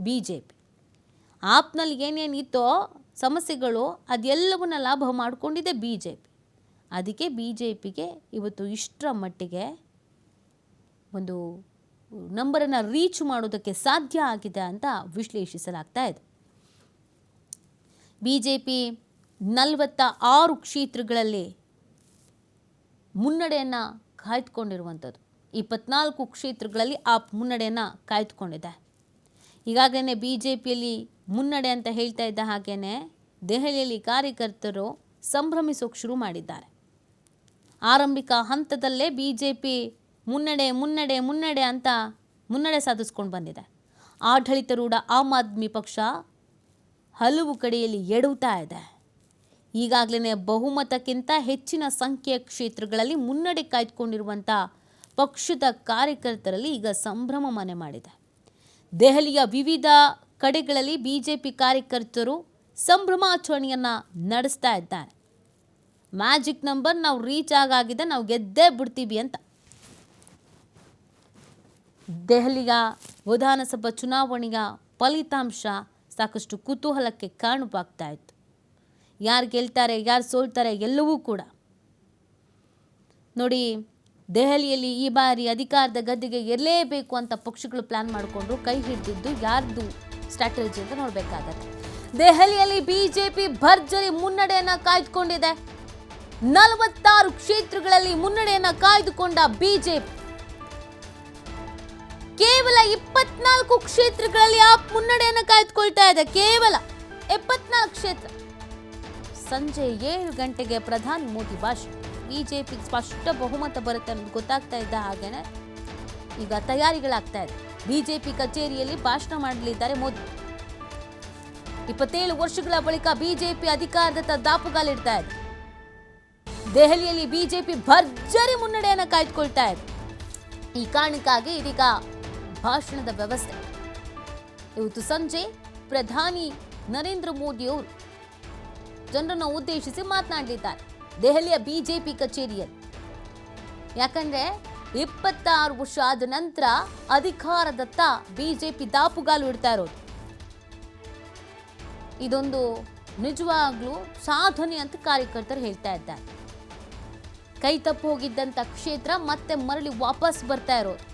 B J P ಆಪ್ನಲ್ಲಿ ಏನೇನಿತ್ತೋ ಸಮಸ್ಯೆಗಳು ಅದೆಲ್ಲವನ್ನ ಲಾಭ ಮಾಡಿಕೊಂಡಿದೆ ಬಿ ಜೆ ಪಿ ಅದಕ್ಕೆ ಬಿ ಜೆ ಪಿಗೆ ಇವತ್ತು ಇಷ್ಟರ ಮಟ್ಟಿಗೆ ಒಂದು ನಂಬರನ್ನು ರೀಚ್ ಮಾಡೋದಕ್ಕೆ ಸಾಧ್ಯ ಆಗಿದೆ ಅಂತ ವಿಶ್ಲೇಷಿಸಲಾಗ್ತಾ ಇದೆ. ಬಿ ಜೆ ಪಿ ನಲವತ್ತ ಆರು ಕ್ಷೇತ್ರಗಳಲ್ಲಿ ಮುನ್ನಡೆಯನ್ನು ಕಾಯ್ದುಕೊಂಡಿರುವಂಥದ್ದು. ಇಪ್ಪತ್ನಾಲ್ಕು ಕ್ಷೇತ್ರಗಳಲ್ಲಿ ಆ ಮುನ್ನಡೆಯನ್ನು ಕಾಯ್ದುಕೊಂಡಿದೆ. ಈಗಾಗಲೇ ಬಿ ಜೆ ಪಿಯಲ್ಲಿ ಮುನ್ನಡೆ ಅಂತ ಹೇಳ್ತಾ ಇದ್ದ ಹಾಗೇ ದೆಹಲಿಯಲ್ಲಿ ಕಾರ್ಯಕರ್ತರು ಸಂಭ್ರಮಿಸೋಕೆ ಶುರು ಮಾಡಿದ್ದಾರೆ. ಆರಂಭಿಕ ಹಂತದಲ್ಲೇ ಬಿ ಜೆ ಪಿ ಮುನ್ನಡೆ ಮುನ್ನಡೆ ಮುನ್ನಡೆ ಅಂತ ಮುನ್ನಡೆ ಸಾಧಿಸ್ಕೊಂಡು ಬಂದಿದೆ. ಆಡಳಿತರೂಢ ಆಮ್ ಆದ್ಮಿ ಪಕ್ಷ ಹಲವು ಕಡೆಯಲ್ಲಿ ಎಡುತ್ತಾ ಇದೆ. ಈಗಾಗಲೇ ಬಹುಮತಕ್ಕಿಂತ ಹೆಚ್ಚಿನ ಸಂಖ್ಯೆಯ ಕ್ಷೇತ್ರಗಳಲ್ಲಿ ಮುನ್ನಡೆ ಕಾಯ್ದುಕೊಂಡಿರುವಂಥ ಪಕ್ಷದ ಕಾರ್ಯಕರ್ತರಲ್ಲಿ ಈಗ ಸಂಭ್ರಮ ಮನೆ ಮಾಡಿದೆ. ದೆಹಲಿಯ ವಿವಿಧ ಕಡೆಗಳಲ್ಲಿ ಬಿಜೆಪಿ ಕಾರ್ಯಕರ್ತರು ಸಂಭ್ರಮಾಚರಣೆಯನ್ನು ನಡೆಸ್ತಾ ಇದ್ದಾರೆ. ಮ್ಯಾಜಿಕ್ ನಂಬರ್ ನಾವು ರೀಚ್ ಆಗಾಗಿದೆ, ನಾವು ಗೆದ್ದೇ ಬಿಡ್ತೀವಿ ಅಂತ. ದೆಹಲಿಯ ವಿಧಾನಸಭಾ ಚುನಾವಣೆಯ ಫಲಿತಾಂಶ ಸಾಕಷ್ಟು ಕುತೂಹಲಕ್ಕೆ ಕಾರಣವಾಗ್ತಾ ಇತ್ತು. ಯಾರು ಗೆಲ್ತಾರೆ, ಯಾರು ಸೋಲ್ತಾರೆ ಎಲ್ಲವೂ ಕೂಡ. ನೋಡಿ ದೆಹಲಿಯಲ್ಲಿ ಈ ಬಾರಿ ಅಧಿಕಾರದ ಗದ್ದೆಗೆ ಇರಲೇಬೇಕು ಅಂತ ಪಕ್ಷಗಳು ಪ್ಲಾನ್ ಮಾಡಿಕೊಂಡು ಕೈ ಹಿಡಿದಿದ್ದು ಯಾರ್ದು ಸ್ಟ್ರಾಟಜಿ ಅಂತ ನೋಡಬೇಕಾಗತ್ತೆ. ದೆಹಲಿಯಲ್ಲಿ ಬಿಜೆಪಿ ಭರ್ಜರಿ ಮುನ್ನಡೆಯನ್ನ ಕಾಯ್ದುಕೊಂಡಿದೆ. ನಲವತ್ತಾರು ಕ್ಷೇತ್ರಗಳಲ್ಲಿ ಮುನ್ನಡೆಯನ್ನ ಕಾಯ್ದುಕೊಂಡ ಬಿಜೆಪಿ. ಕೇವಲ ಇಪ್ಪತ್ನಾಲ್ಕು ಕ್ಷೇತ್ರಗಳಲ್ಲಿ ಆ ಮುನ್ನಡೆಯನ್ನ ಕಾಯ್ದುಕೊಳ್ತಾ ಇದೆ. ಕೇವಲ ಎಪ್ಪತ್ನಾಲ್ಕು ಕ್ಷೇತ್ರ. ಸಂಜೆ ಏಳು ಗಂಟೆಗೆ ಪ್ರಧಾನಿ ಮೋದಿ ಭಾಷಣ. ಬಿಜೆಪಿ ಸ್ಪಷ್ಟ ಬಹುಮತ ಬರುತ್ತೆ ಅನ್ನೋದು ಗೊತ್ತಾಗ್ತಾ ಇದ್ದ ಹಾಗೇನೆ ಈಗ ತಯಾರಿಗಳಾಗ್ತಾ ಇದೆ. ಬಿಜೆಪಿ ಕಚೇರಿಯಲ್ಲಿ ಭಾಷಣ ಮಾಡಲಿದ್ದಾರೆ ಮೋದಿ. ಇಪ್ಪತ್ತೇಳು ವರ್ಷಗಳ ಬಳಿಕ ಬಿಜೆಪಿ ಅಧಿಕಾರದತ್ತ ದಾಪುಗಾಲಿಡ್ತಾ ಇದೆ. ದೆಹಲಿಯಲ್ಲಿ ಬಿಜೆಪಿ ಭರ್ಜರಿ ಮುನ್ನಡೆಯನ್ನು ಕಾಯ್ದುಕೊಳ್ತಾ ಇದೆ. ಈ ಕಾರಣಕ್ಕಾಗಿ ಇದೀಗ ಭಾಷಣದ ವ್ಯವಸ್ಥೆ. ಇವತ್ತು ಸಂಜೆ ಪ್ರಧಾನಿ ನರೇಂದ್ರ ಮೋದಿ ಅವರು ಜನರನ್ನು ಉದ್ದೇಶಿಸಿ ಮಾತನಾಡಲಿದ್ದಾರೆ. ದೆಹಲಿಯ ಬಿಜೆಪಿ ಕಚೇರಿಯಲ್ಲಿ. ಯಾಕಂದ್ರೆ ಇಪ್ಪತ್ತಾರು ವರ್ಷ ಆದ ನಂತರ ಅಧಿಕಾರದತ್ತ ಬಿಜೆಪಿ ದಾಪುಗಾಲು ಇಡ್ತಾ ಇರೋದು. ಇದೊಂದು ನಿಜವಾಗ್ಲೂ ಸಾಧನೆ ಅಂತ ಕಾರ್ಯಕರ್ತರು ಹೇಳ್ತಾ ಇದ್ದಾರೆ. ಕೈ ತಪ್ಪು ಹೋಗಿದ್ದಂಥ ಕ್ಷೇತ್ರ ಮತ್ತೆ ಮರಳಿ ವಾಪಸ್ ಬರ್ತಾ ಇರೋದು.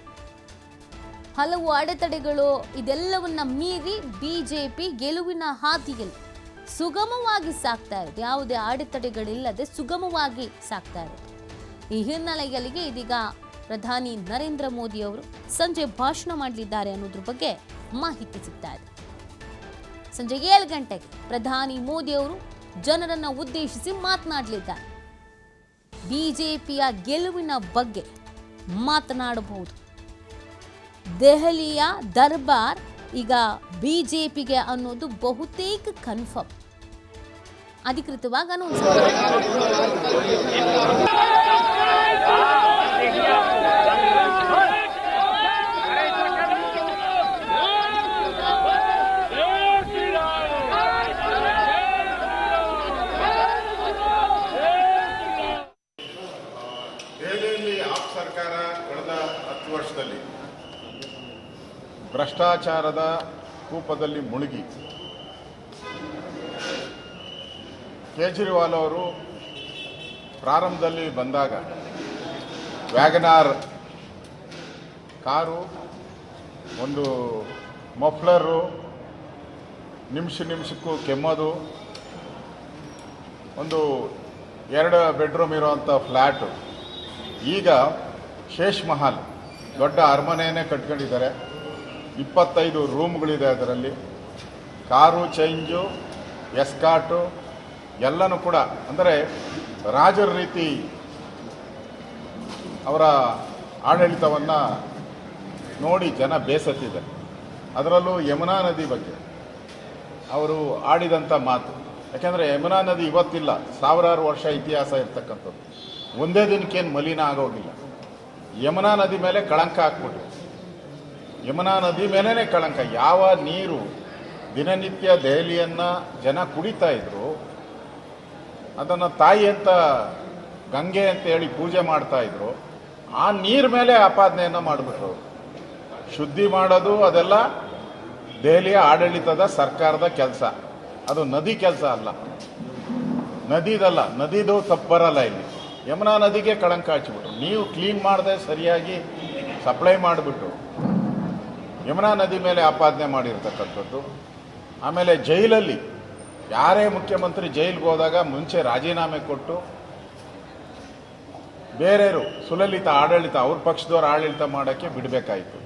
ಹಲವು ಅಡೆತಡೆಗಳು ಇದೆಲ್ಲವನ್ನ ಮೀರಿ ಬಿಜೆಪಿ ಗೆಲುವಿನ ಹಾದಿಯಲ್ಲಿ ಸುಗಮವಾಗಿ ಸಾಕ್ತಾ ಇರೋದು. ಯಾವುದೇ ಅಡೆತಡೆಗಳಿಲ್ಲದೆ ಸುಗಮವಾಗಿ ಸಾಕ್ತಾ ಇರೋದು. ಈ ಹಿನ್ನೆಲೆಯಲ್ಲಿ ಇದೀಗ ಪ್ರಧಾನಿ ನರೇಂದ್ರ ಮೋದಿ ಅವರು ಸಂಜೆ ಭಾಷಣ ಮಾಡಲಿದ್ದಾರೆ ಅನ್ನೋದ್ರ ಬಗ್ಗೆ ಮಾಹಿತಿ ಸಿಗ್ತಾ ಇದೆ. ಸಂಜೆ ಏಳು ಗಂಟೆಗೆ ಪ್ರಧಾನಿ ಮೋದಿ ಅವರು ಜನರನ್ನ ಉದ್ದೇಶಿಸಿ ಮಾತನಾಡಲಿದ್ದಾರೆ. ಬಿಜೆಪಿಯ ಗೆಲುವಿನ ಬಗ್ಗೆ ಮಾತನಾಡಬಹುದು. ದೆಹಲಿಯ ದರ್ಬಾರ್ ಈಗ ಬಿಜೆಪಿಗೆ ಅನ್ನೋದು ಬಹುತೇಕ ಕನ್ಫರ್ಮ್ ಅಧಿಕೃತವಾಗಿ ಅನೌನ್ಸ್ ಭ್ರಷ್ಟಾಚಾರದ ಕೂಪದಲ್ಲಿ ಮುಳುಗಿ. ಕೇಜ್ರಿವಾಲ್ ಅವರು ಪ್ರಾರಂಭದಲ್ಲಿ ಬಂದಾಗ ವ್ಯಾಗನಾರ್ ಕಾರು, ಒಂದು ಮಫ್ಲರು, ನಿಮಿಷ ನಿಮಿಷಕ್ಕೂ ಕೆಮ್ಮೋದು, ಒಂದು ಎರಡು ಬೆಡ್ರೂಮ್ ಇರೋವಂಥ ಫ್ಲ್ಯಾಟು ಈಗ ಶೇಷ್ ಮಹಲ್, ದೊಡ್ಡ ಅರಮನೆಯೇ ಕಟ್ಕೊಂಡಿದ್ದಾರೆ. ಇಪ್ಪತ್ತೈದು ರೂಮ್ಗಳಿದೆ ಅದರಲ್ಲಿ. ಕಾರು ಚೇಂಜು ಎಸ್ಕಾಟು ಎಲ್ಲನೂ ಕೂಡ. ಅಂದರೆ ರಾಜರ ರೀತಿ ಅವರ ಆಡಳಿತವನ್ನು ನೋಡಿ ಜನ ಬೇಸತ್ತಿದೆ ಅದರಲ್ಲೂ ಯಮುನಾ ನದಿ ಬಗ್ಗೆ. ಅವರು ಆಡಿದಂಥ ಮಾತು. ಯಾಕೆಂದರೆ ಯಮುನಾ ನದಿ ಇವತ್ತಿಲ್ಲ. ಸಾವಿರಾರು ವರ್ಷ ಇತಿಹಾಸ ಇರ್ತಕ್ಕಂಥದ್ದು. ಒಂದೇ ದಿನಕ್ಕೇನು ಮಲಿನ ಆಗೋಗಿಲ್ಲ. ಯಮುನಾ ನದಿ ಮೇಲೆ ಕಳಂಕ ಹಾಕ್ಬಿಟ್ಟು ಯಮುನಾ ನದಿ ಮೇಲೇ ಕಳಂಕ. ಯಾವ ನೀರು ದಿನನಿತ್ಯ ದೆಹಲಿಯನ್ನು ಜನ ಕುಡಿತಾ ಇದ್ರು, ಅದನ್ನು ತಾಯಿ ಅಂತ, ಗಂಗೆ ಅಂತ ಹೇಳಿ ಪೂಜೆ ಮಾಡ್ತಾ ಇದ್ರು, ಆ ನೀರು ಮೇಲೆ ಆಪಾದನೆಯನ್ನು ಮಾಡಿಬಿಟ್ರು. ಶುದ್ಧಿ ಮಾಡೋದು ಅದೆಲ್ಲ ದೆಹಲಿಯ ಆಡಳಿತದ ಸರ್ಕಾರದ ಕೆಲಸ. ಅದು ನದಿ ಕೆಲಸ ಅಲ್ಲ. ನದಿದಲ್ಲ, ನದಿದು ತಪ್ಪು ಬರಲ್ಲ ಇಲ್ಲಿ. ಯಮುನಾ ನದಿಗೆ ಕಳಂಕ ಹಚ್ಚಿಬಿಟ್ರು. ನೀವು ಕ್ಲೀನ್ ಮಾಡದೆ ಸರಿಯಾಗಿ ಸಪ್ಲೈ ಮಾಡಿಬಿಟ್ಟು ಯಮುನಾ ನದಿ ಮೇಲೆ ಆಪಾದನೆ ಮಾಡಿರ್ತಕ್ಕಂಥದ್ದು. ಆಮೇಲೆ ಜೈಲಲ್ಲಿ ಯಾರೇ ಮುಖ್ಯಮಂತ್ರಿ ಜೈಲಿಗೆ ಹೋದಾಗ ಮುಂಚೆ ರಾಜೀನಾಮೆ ಕೊಟ್ಟು ಬೇರೆಯವರು ಸುಲಲಿತ, ಆಡಳಿತ, ಅವ್ರ ಪಕ್ಷದವ್ರ ಆಡಳಿತ ಮಾಡೋಕ್ಕೆ ಬಿಡಬೇಕಾಯಿತು.